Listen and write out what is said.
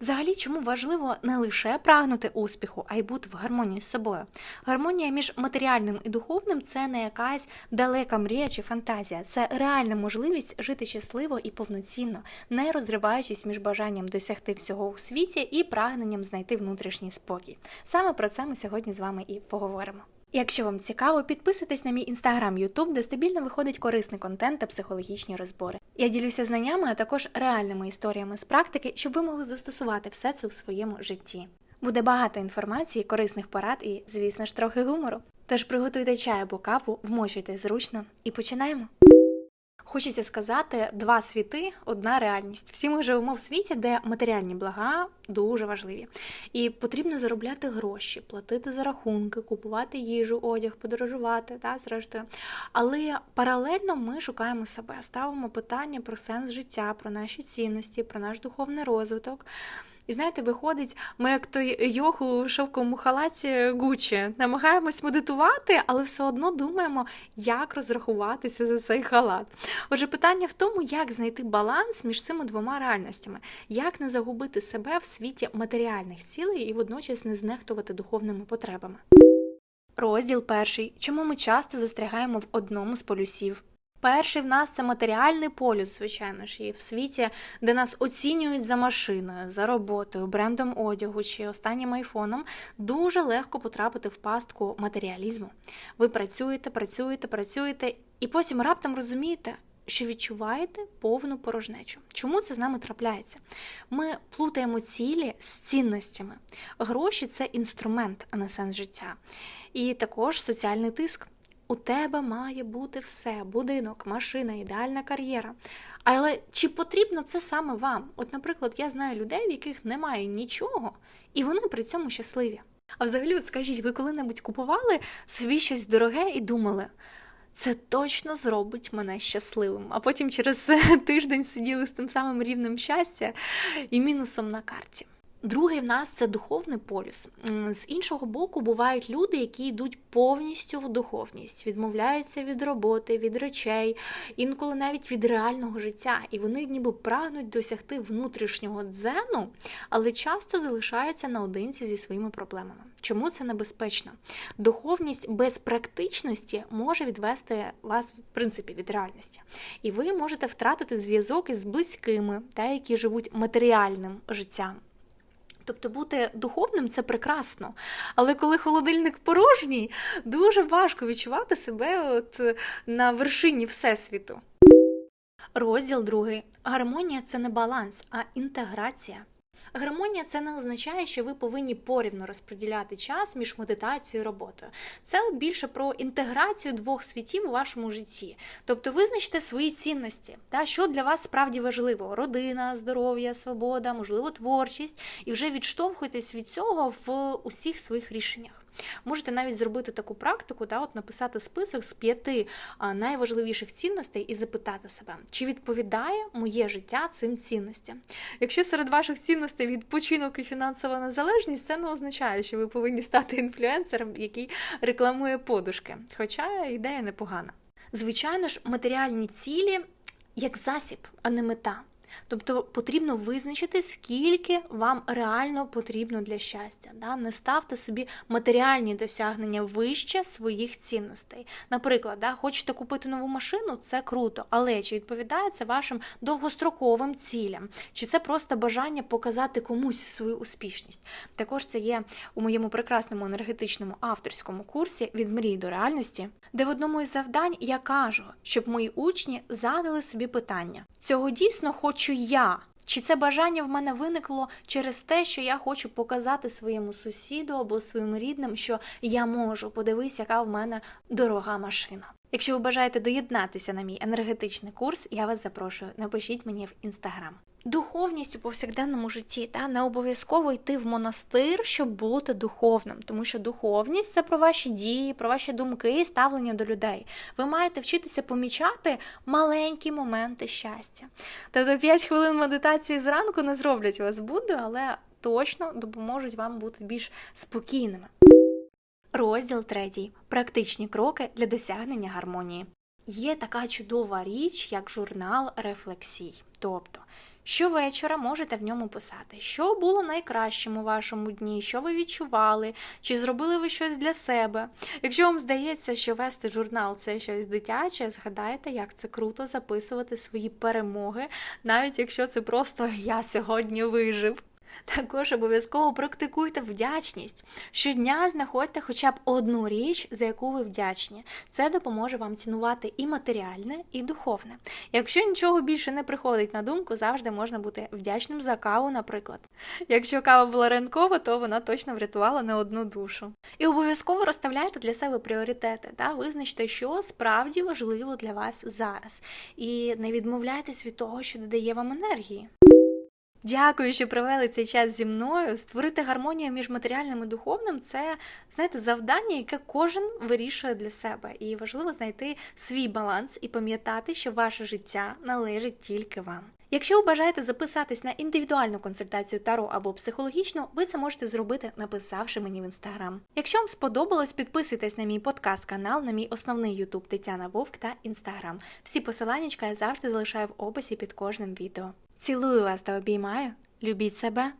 Взагалі, чому важливо не лише прагнути успіху, а й бути в гармонії з собою. Гармонія між матеріальним і духовним це не якась далека мрія чи фантазія, це реальна можливість жити щасливо і повноцінно, не розриваючись між бажанням досягти всього у світі і прагненням знайти внутрішній спокій. Саме про це ми сьогодні з вами і поговоримо. Якщо вам цікаво, підписуйтесь на мій інстаграм Ютуб, де стабільно виходить корисний контент та психологічні розбори. Я ділюся знаннями, а також реальними історіями з практики, щоб ви могли застосувати все це в своєму житті. Буде багато інформації, корисних порад і, звісно ж, трохи гумору. Тож приготуйте чай або каву, вмочуйте зручно і починаємо. Хочеться сказати два світи, одна реальність. Всі ми живемо в світі, де матеріальні блага дуже важливі, і потрібно заробляти гроші, платити за рахунки, купувати їжу, одяг, подорожувати, та зрештою. Але паралельно ми шукаємо себе, ставимо питання про сенс життя, про наші цінності, про наш духовний розвиток. І знаєте, виходить, ми як той йох у шовковому халаті Гучі, намагаємось медитувати, але все одно думаємо, як розрахуватися за цей халат. Отже, питання в тому, як знайти баланс між цими двома реальностями, як не загубити себе в світі матеріальних цілей і водночас не знехтувати духовними потребами. Розділ перший. Чому ми часто застрягаємо в одному з полюсів? Перший в нас це матеріальний полюс, звичайно ж, і в світі, де нас оцінюють за машиною, за роботою, брендом одягу чи останнім айфоном, дуже легко потрапити в пастку матеріалізму. Ви працюєте, працюєте, працюєте, і потім раптом розумієте, що відчуваєте повну порожнечу. Чому це з нами трапляється? Ми плутаємо цілі з цінностями. Гроші це інструмент, а не сенс життя. І також соціальний тиск. У тебе має бути все: будинок, машина, ідеальна кар'єра. Але чи потрібно це саме вам? От, наприклад, я знаю людей, в яких немає нічого, і вони при цьому щасливі. А взагалі, от скажіть, ви коли-небудь купували собі щось дороге і думали, це точно зробить мене щасливим. А потім через тиждень сиділи з тим самим рівнем щастя і мінусом на карті. Другий в нас це духовний полюс. З іншого боку, бувають люди, які йдуть повністю в духовність, відмовляються від роботи, від речей, інколи навіть від реального життя. І вони ніби прагнуть досягти внутрішнього дзену, але часто залишаються наодинці зі своїми проблемами. Чому це небезпечно? Духовність без практичності може відвести вас, в принципі, від реальності. І ви можете втратити зв'язок із близькими, та, які живуть матеріальним життям. Тобто бути духовним це прекрасно. Але коли холодильник порожній, дуже важко відчувати себе от на вершині Всесвіту. Розділ другий. Гармонія це не баланс, а інтеграція. Гармонія це не означає, що ви повинні порівно розподіляти час між медитацією і роботою. Це більше про інтеграцію двох світів у вашому житті. Тобто визначте свої цінності, та що для вас справді важливо: родина, здоров'я, свобода, можливо, творчість, і вже відштовхуйтесь від цього в усіх своїх рішеннях. Можете навіть зробити таку практику, да, от написати список з п'яти найважливіших цінностей і запитати себе, чи відповідає моє життя цим цінностям. Якщо серед ваших цінностей відпочинок і фінансова незалежність, це не означає, що ви повинні стати інфлюенсером, який рекламує подушки. Хоча ідея непогана. Звичайно ж, матеріальні цілі як засіб, а не мета. Тобто потрібно визначити, скільки вам реально потрібно для щастя. Да? Не ставте собі матеріальні досягнення вище своїх цінностей. Наприклад, да, хочете купити нову машину, це круто, але чи відповідає це вашим довгостроковим цілям? Чи це просто бажання показати комусь свою успішність? Також це є у моєму прекрасному енергетичному авторському курсі від мрії до реальності, де в одному із завдань я кажу, щоб мої учні задали собі питання: цього дійсно хочу я. Чи це бажання в мене виникло через те, що я хочу показати своєму сусіду або своїм рідним, що я можу, подивись, яка в мене дорога машина. Якщо ви бажаєте доєднатися на мій енергетичний курс, я вас запрошую, напишіть мені в інстаграм. Духовність у повсякденному житті, та не обов'язково йти в монастир, щоб бути духовним, тому що духовність це про ваші дії, про ваші думки і ставлення до людей. Ви маєте вчитися помічати маленькі моменти щастя. Тобто 5 хвилин медитації зранку не зроблять вас Буддою, але точно допоможуть вам бути більш спокійними. Розділ третій. Практичні кроки для досягнення гармонії. Є така чудова річ, як журнал рефлексій. Тобто, щовечора можете в ньому писати, що було найкращим у вашому дні, що ви відчували, чи зробили ви щось для себе. Якщо вам здається, що вести журнал це щось дитяче, згадайте, як це круто записувати свої перемоги, навіть якщо це просто я сьогодні вижив. Також обов'язково практикуйте вдячність. Щодня знаходьте хоча б одну річ, за яку ви вдячні. Це допоможе вам цінувати і матеріальне, і духовне. Якщо нічого більше не приходить на думку, завжди можна бути вдячним за каву, наприклад. Якщо кава була ранкова, то вона точно врятувала не одну душу. І обов'язково розставляйте для себе пріоритети та визначте, що справді важливо для вас зараз. І не відмовляйтесь від того, що додає вам енергії. Дякую, що провели цей час зі мною. Створити гармонію між матеріальним і духовним це знаєте завдання, яке кожен вирішує для себе. І важливо знайти свій баланс і пам'ятати, що ваше життя належить тільки вам. Якщо ви бажаєте записатись на індивідуальну консультацію Таро або психологічну, ви це можете зробити, написавши мені в інстаграм. Якщо вам сподобалось, підписуйтесь на мій подкаст-канал, на мій основний Ютуб Тетяна Вовк та Інстаграм. Всі посилання я завжди залишаю в описі під кожним відео. Цілую вас та обіймаю. Любіть себе.